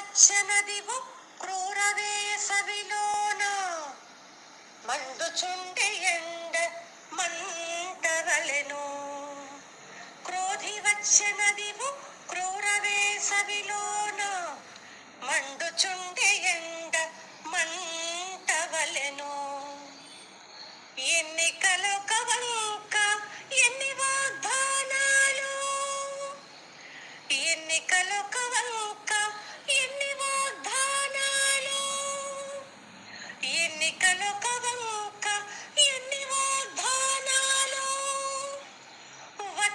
వచ్చనదివు క్రూర వేసవిలోన మండుచుండి ఎండ మంటవలెను. క్రోధి వచ్చనదివు క్రూర మండుచుండి ఎండ మంటవలెను. ఎన్నికలు కవంక ఎన్ని వాగ్దానాలు ఎన్నికలు కవంక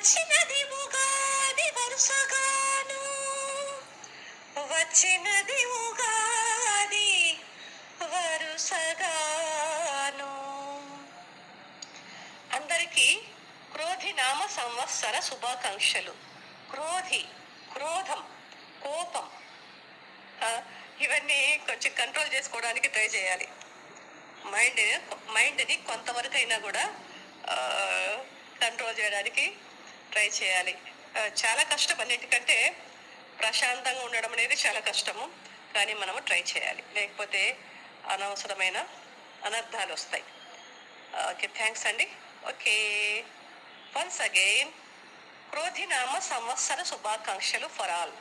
వచ్చినది ఉగాది వరుసగాను. వచ్చినది ఉగాది వరుసగాను. అందరికీ క్రోధి నామ సంవత్సర శుభాకాంక్షలు. క్రోధి క్రోధం కోపం ఇవన్నీ కొంచెం కంట్రోల్ చేసుకోవడానికి ట్రై చేయాలి. మైండ్ మైండ్ని కొంతవరకు అయినా కూడా కంట్రోల్ చేయడానికి ట్రై చేయాలి. చాలా కష్టం అన్నిటికంటే ప్రశాంతంగా ఉండడం అనేది చాలా కష్టము. కానీ మనము ట్రై చేయాలి. లేకపోతే అనవసరమైన అనర్థాలు వస్తాయి. ఓకే థ్యాంక్స్ అండి. ఓకే. వన్స్ అగైన్ క్రోధినామ సంవత్సర శుభాకాంక్షలు ఫర్ ఆల్.